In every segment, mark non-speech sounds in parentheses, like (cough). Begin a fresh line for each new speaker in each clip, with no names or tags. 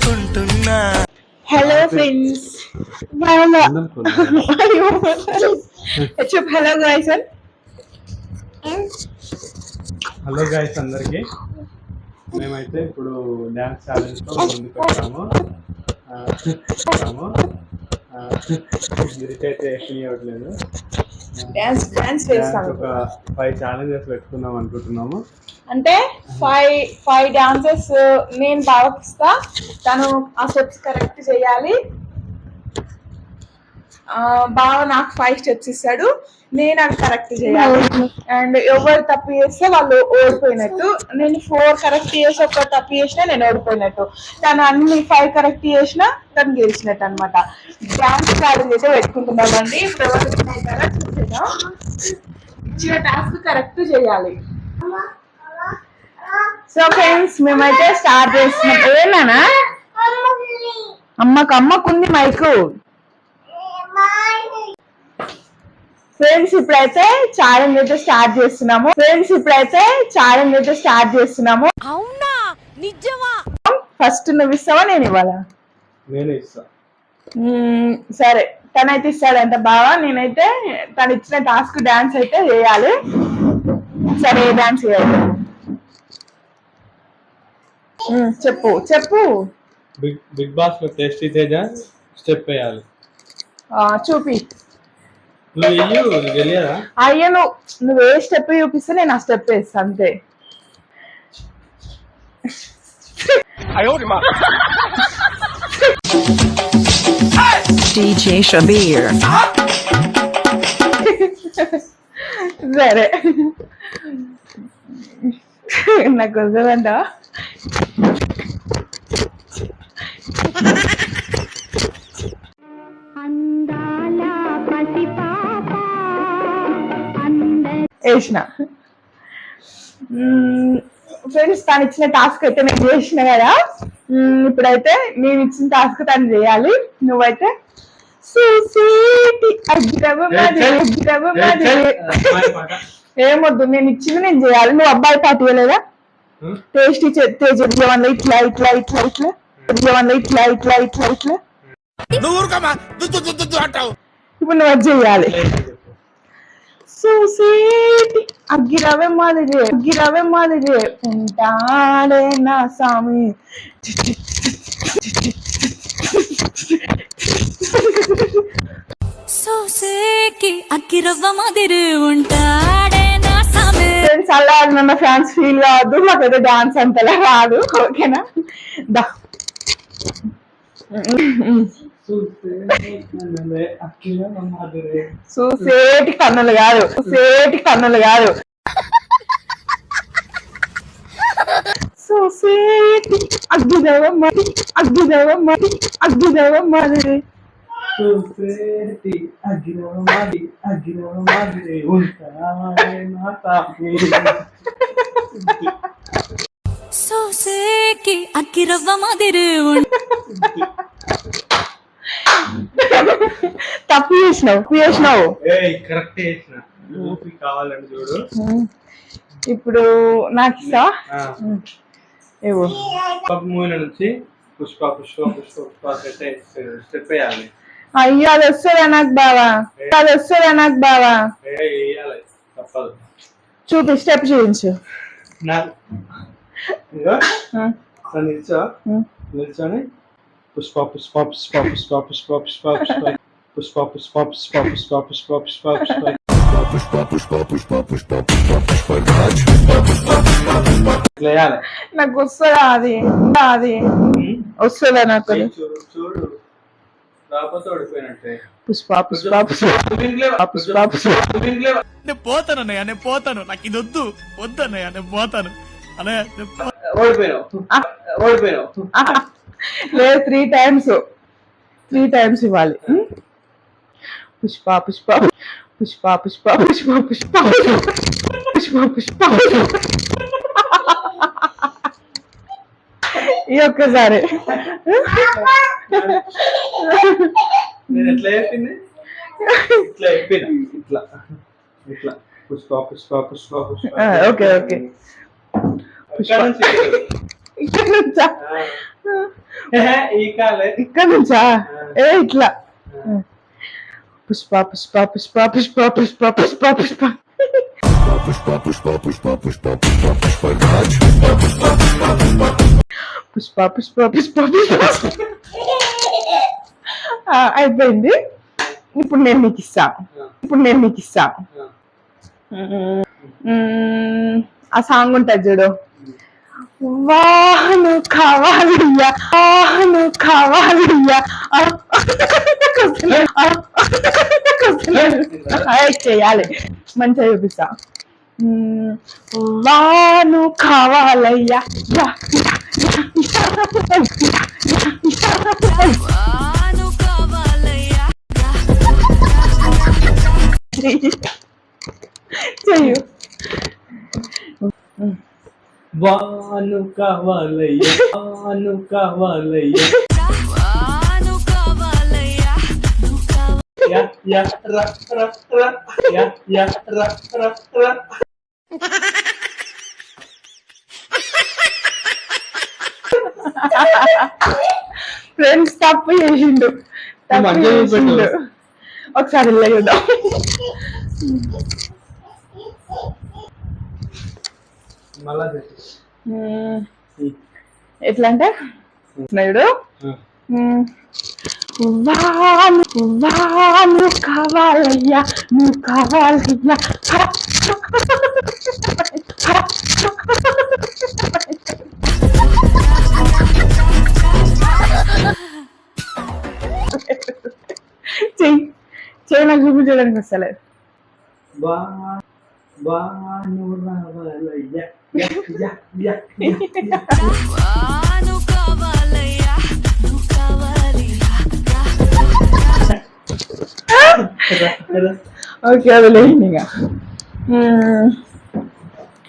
అనుకుంటున్నా.
Hello friends (laughs) చెప్పు. Hello guys
hello guys అందరికి. మేమైతే ఇప్పుడు డ్యాన్స్ ఛాలెంజ్తో ముందుకు వచ్చాము. వచ్చాము ఇరిటైతే ఇవ్వట్లేదు
డాన్స్ డాన్స్
డ్యాన్స్
వేస్తాను
ఒక ఫైవ్ ఛాలెంజెస్ పెట్టుకుందాం అనుకుంటున్నాము.
అంటే ఫైవ్ ఫైవ్ డాన్సెస్ నేను బాగా ఇస్తా తను ఆ స్టెప్స్ కరెక్ట్ చేయాలి. బాగా నాకు ఫైవ్ స్టెప్స్ ఇస్తాడు. నేను అవి కరెక్ట్ చేయాలి. అండ్ ఎవరు తప్పు చేస్తే వాళ్ళు ఓడిపోయినట్టు. నేను ఫోర్ కరెక్ట్ చేసి ఒక తప్పు చేసినా నేను ఓడిపోయినట్టు. తను అన్ని ఫైవ్ కరెక్ట్ చేసినా తను గెలిచినట్టు అనమాట డాన్స్ ఛాలెంజ్ అయితే పెట్టుకుంటున్నామండి చూసేద్దాం. ఇచ్చిన టాస్క్ కరెక్ట్ చేయాలి. సో ఫ్రెండ్స్ మేమైతే స్టార్ట్ చేస్తున్నాం. ఏమన్నా అమ్మకు అమ్మకుంది మైకు. ఫ్రెండ్స్ ఇప్పుడైతే ఛాలెంజ్ అయితే స్టార్ట్ చేస్తున్నాము. ఫ్రెండ్స్ ఇప్పుడైతే ఛాలెంజ్ అయితే స్టార్ట్ చేస్తున్నాము.
అవునా? నిజమా?
ఫస్ట్ నువ్వు ఇస్తావా నేను ఇవ్వాలా?
నేనే ఇస్తా.
మ్మ్, సరే. తనైతే ఇస్తాడంట బాగా నేనైతే తను ఇచ్చిన టాస్క్ డాన్స్ అయితే చేయాలి. సరే ఏ డాన్స్ చేయాలి? చెప్పు చెప్పు.
బిగ్ బిగ్ బాస్లో టేస్టీ తేజ స్టెప్ వేయాలి.
ఆ, చూపి. అయ్యో నువ్వు నువ్వు ఏ స్టెప్ చూపిస్తే నేను ఆ స్టెప్ వేస్తా అంతే.
DJ Shabir.
సరే. నాకు వదలంట వేసిన ఫ్రెండ్స్ తను ఇచ్చిన టాస్క్ అయితే నేను చేసిన కదా ఇప్పుడైతే నేను ఇచ్చిన టాస్క్ తను చేయాలి నువ్వైతే ఏమొద్దు నేను ఇచ్చింది నేను చేయాలి నువ్వు అబ్బాయి పాట ఇవ్వలేదా టేస్టీ తేజ వల్ల ఇట్లా ఇట్లా ఇట్లా ఇట్లా వల్ల ఇట్లా ఇట్లా ఇట్లా ఇట్లా ఇప్పుడు నువ్వు అది చేయాలి చూసేటి అగ్గిరవే మాదిరి అగ్గిరవే మాదిరి ఉంటాడే నా స్వామి
సోసేకి అక్కిరవ్వ మాదిరి ఉంటాడే నా సామె
ఫ్రెండ్స్ అలా నన్న ఫ్యాన్స్ ఫీల్ కావద్దు మాకైతే డాన్స్ అంతలా రాదు. ఓకేనా? దా. చూసేటి కన్నులు కాదు. చూసేటి కన్నులు కాదు. చూసేటి అగ్గిరవ మరి అగ్గిరవ మరి అగ్గిరవ మరి
చూసేటి అగ్గిరవమాది, అగ్గిరవమాది ఉంటాడే నా తాపి.
సోసేకి అక్కిరవ్వ మాదిరి ఉంటా
తప్పు చేసినావు తప్పు చేసినావు
ఏయ్ కరెక్ట్ చేసిన ఊపి కావాలని చూడు
ఇప్పుడు నాకు ఇస్తావా
ఆ,
ఏవో
పుష్ప మూవీ నుంచి పుష్ప పుష్ప పుష్ప పుష్ప సెట్ స్టెప్ వేయాలి
అయ్యో అది వస్తుందా నాకు బావా అది వస్తుందా నాకు బావా చూపి స్టెప్ చూపించు.
నిల్చొని పుష్ప పుష్ప పుష్ప పుష్ప పుష్ప పుష్ప పుష్ప పుష్ప పుష్ప పుష్ప పుష్ప పుష్ప పుష్ప పుష్ప ఇట్లా వేయాలి
నాకు వస్తుందా అది అది వస్తుందా నాకు?
చూడు
పుష్ప పుష్ప పుష్ప పుష్ప. పుష్ప
నేను పోతాను అన్నయ్య నేను పోతాను. నాకు ఇది వద్దు. వద్దు అన్నయ్య నేను పోతాను. అన్నయ్య.
లేదు త్రీ టైమ్స్ త్రీ టైమ్స్ ఇవ్వాలి? పుష్ప పుష్ప. పుష్ప పుష్ప పుష్ప పుష్ప. పుష్ప పుష్ప. ఈ ఒక్కసారి.
నేను ఎట్లా చెప్పింది ఇట్లా చెప్పిన ఇట్లా ఇట్లా పుష్ప పుష్ప పుష్ప పుష్ప
ఓకే, ఓకే.
ఇక్కడ నుంచి
ఇక్కడ నుంచా?
ఆ, ఈ కాలే
ఇక్కడ నుంచా ఏ ఇట్లా పుష్ప పుష్ప పుష్ప పుష్ప పుష్ప పుష్ప పుష్ప పుష్ప పుష్ప పుష్ప పుష్ప ఆ, అయిపోయింది. ఇప్పుడు నేను మీకు ఇస్తా. ఇప్పుడు నేను మీకు ఇస్తా. ఆ. సాంగ్ ఉంటుంది చూడు. వాహను కావాలయ్యా. వాహను కావాలయ్యా. చేయాలి. మంచిగా చూపిస్తా. వాను కావాలయ్యా. చెయ్యి చెయ్యు
వాను కావాలయ్యా వాను కావాలయ్యా
వాను కావాలయ్యా నువ్వు కావాలి
యా యా రా రా రా యా యా రా రా రా
ఫ్రెండ్స్ తప్పు చేసిండు తప్పు
మంచిగా
చేసిండు
చూపెట్టు.
ఒకసారి చూద్దాం. మ్మ్. ఎట్లా అంటే మ్మ్. వాను వాను కావాలయ్యా నువ్వు కావాలయ్యా చెయ్యి చెవి నాకు చూపించడానికి వస్తలేదు ఓకే అది లేదు ఇంకా.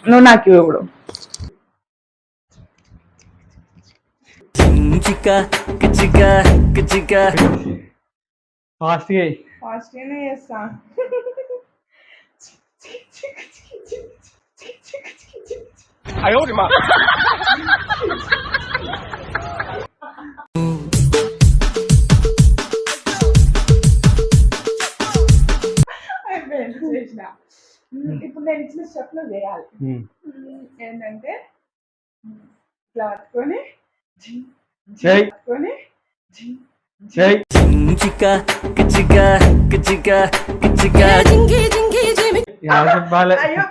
నువ్వు నాకు ఇవ్వ ఇప్పుడు.
చికా చికా చికా
ఫాస్ట్గా ఫాస్ట్గానే చేస్తా. ఇప్పుడు నేను ఇచ్చిన స్టెప్లో చేయాలి. ఏంటంటే ఇట్లా పట్టుకొని
జై
Küçüka,
küçüka, küçüka. యాజక్
బాలే
అయ్యో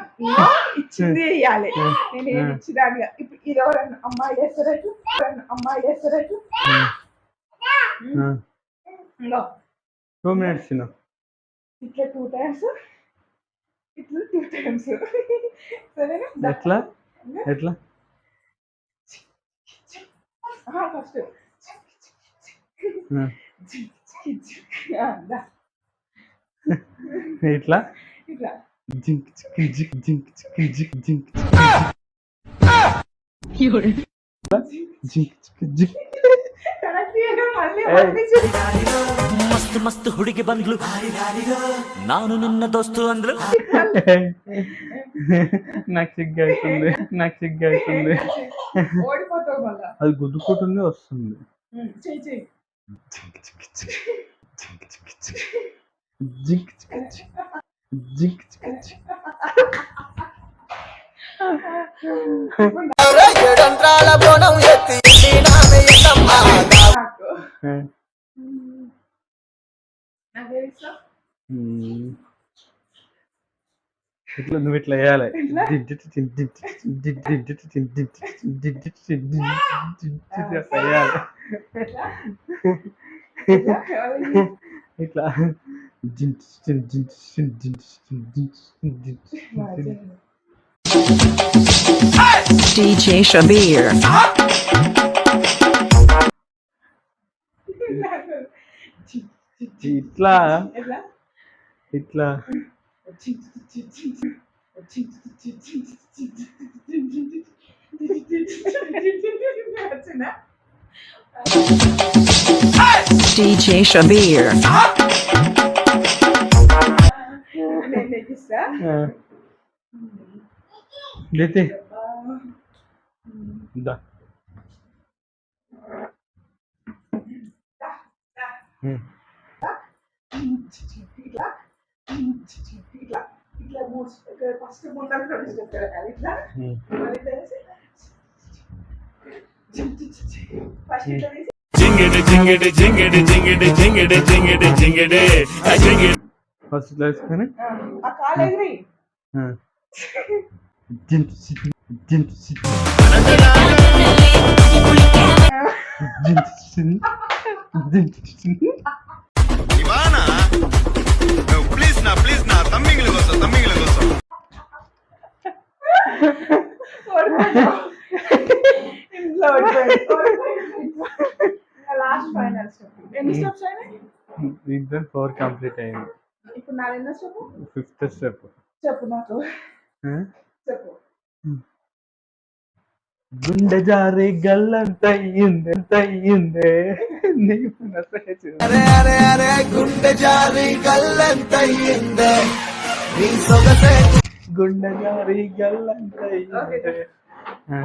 ఇచ్చింది ఇవ్వాలి నేను ఏమి ఇచ్చిదాన్ని ఇప్పుడు ఇది ఎవరన్నా అమ్మాయి చేస్తారట్టు అమ్మాయి చేస్తారట్టు
టూ మినిట్స్
ఇట్లా టూ టైమ్స్ ఇట్లా టూ టైమ్స్ సరేనా
ఎట్లా ఎట్లా
ఫస్ట్
ఇట్లా
ఇట్లా
జింక్ చిక్ జిక్ జింక్ చిక్ జిక్ జింక్ జింక్ చిక్ జిక్
కరెక్ట్ మళ్ళీ
ఏయ్.
పంపించు.
మస్తు మస్తు ಹುಡುಗಿ ಬಂದ್ಲು ನಾನು ನಿನ್ನ ದೋಸ್ತು ಅಂದ್ಲು
నాకు సిగ్గు అవుతుంది నాకు సిగ్గు అవుతుంది
ఓడిపోతావు మళ్ళా
అది గుద్దుకుంటుంది వస్తుంది
Dzik, dzik, dzik.
Dzik, dzik, dzik. Dzik, dzik, dzik. Dzik, dzik, dzik. ఎడంత్రాల బోనం ఎత్తి
నాకు నాకు
తెలుసా ఇట్లా నువ్వు ఇట్లా వేయాలి వేయాలి? ఇట్లా
DJ Shabir.
ఇట్లా? ఇట్లా
né?
DJ Shabir.
लेते दा हम्म
లేతే దా
ఫస్ట్ ముందర నుంచి చెప్తారు కదా ఇట్లా మళ్ళీ తెలిసి ఫస్ట్ ఇట్లా తీసి
జింగిడి జింగిడి జింగిడి జింగిడి జింగిడి జింగిడి జింగిడి ఆ జింగిడి
ఫస్ట్ ఇట్లా వేసుకొని
ఆ, ఆ కాలు ఎగిరి
ఆ. జింట్ SIT జింట్ SIT జింట్ SIT జింట్ SIT
ఇవానా please నా ప్లీజ్ నా తమ్మింగ్లు కోసం
ఇంట్లో లాస్ట్ ఫైనల్ స్టెప్ ఎన్ని స్టెప్స్ అయినాయి
ఇద్దరు ఫోర్ కంప్లీట్ అయింది.
ఇప్పుడు నా ఎన్నో స్టెప్
ఫిఫ్త్ స్టెప్
చెప్పు నాకు చెప్పు.
గుండె జారి గల్లంత అయ్యింది ఎంత అయ్యింది నీకు నచ్చలేదు.
అరే అరే అరే గుండె జారి గల్లంత అయ్యిందే నీ సొగసే
గుండె జారి గల్లంత అయ్యింది ఆ.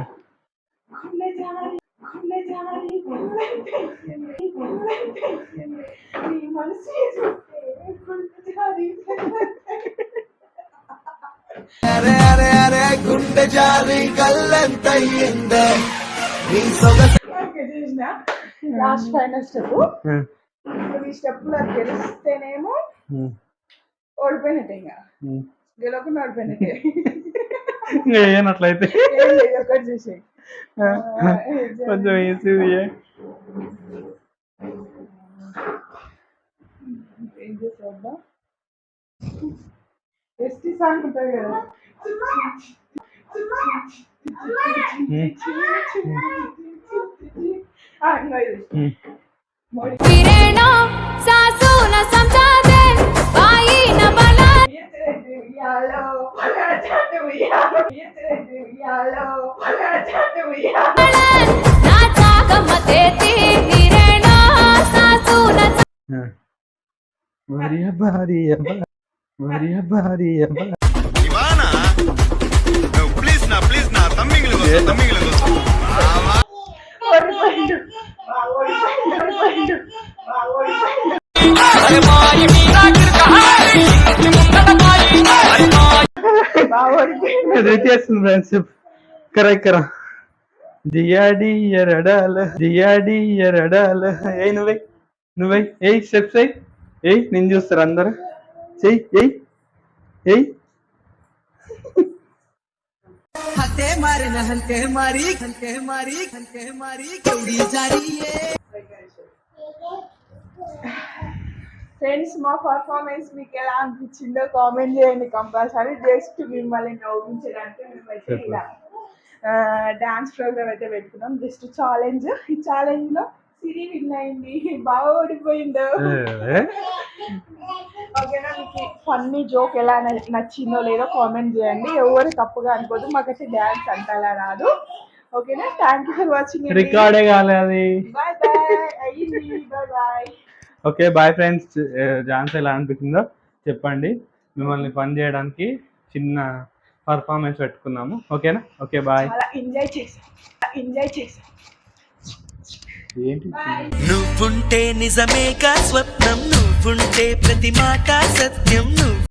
గుండె జారి గుండె జారి గుండె గుండె నీ మనసు గుండె జారి చేసిన? లాస్ట్ ఫైనల్ స్టెప్ ఈ స్టెప్లో గెలిస్తేనేమో. ఓడిపోయినట్టే ఇంకా. గెలవకుండా ఓడిపోయినట్టే.
ఏనట్లయితే
ఒకటి చేసి
కొంచెం
ఏం. చేసేద్దా ఎస్టీ సాంగ్ ఉంటుంది కదా ఆ, ఇంకా ఇది. మోడీ
वीरेणो सासू न समझा दे भाई न बना
ఉయ్యాలో పలాచాటు ఉయ్యాలో ఉయ్యాలో పలాచాటు ఉయ్యాలో
ना जाग मतेती वीरेणो सासू न
భార్య భార్య భార్య భార్య
ఇవానా ప్లీజ్ నా ప్లీజ్ నా
రిటేస్తుంది ఫ్రెండ్షిప్. కరెక్ట్ కరా. దియా డియర్ అడాల దియా డియర్ అడాల ఏ నువ్వే నువ్వే. ఏయ్ స్టెప్స్ ఏయ్. ఏయ్ నేను చూస్తారు అందరు. చెయ్యి
చెయ్యి చెయ్యి హంతే మారిన మారి
ఫ్రెండ్స్ మా పర్ఫార్మెన్స్ మీకు ఎలా అనిపించిందో కామెంట్ చేయండి కంపల్సరీ జస్ట్ మిమ్మల్ని నవ్వించడానికి మేమైతే ఇలా డాన్స్ ప్రోగ్రామ్ అయితే పెట్టుకున్నాం. జస్ట్ ఛాలెంజ్ ఈ ఛాలెంజ్లో సిరి విన్ అయింది బాగా ఓడిపోయిందో ఓకేనా మీకు ఫన్నీ జోక్ ఎలా నచ్చిందో లేదో కామెంట్ చేయండి. ఎవరు తప్పుగా అనుకోదు మాకైతే డాన్స్ అంతలా రాదు. ఓకేనా థ్యాంక్ యూ ఫర్ వాచింగ్
రికార్డే కాలే అది.
బాయ్ బాయ్ అయ్యింది bye bye
okay bye friends Jhansi ఎలా అనిపించిందో చెప్పండి. మిమ్మల్ని ఫన్ చేయడానికి చిన్న పర్ఫార్మెన్స్ పెట్టుకున్నాము. ఓకేనా ఓకే బాయ్
ఎంజాయ్ చేసాం ఎంజాయ్ చేసాం.
నువ్వుంటే నిజమేగా స్వప్నం నువ్వుంటే ప్రతి మాట సత్యం నువ్వు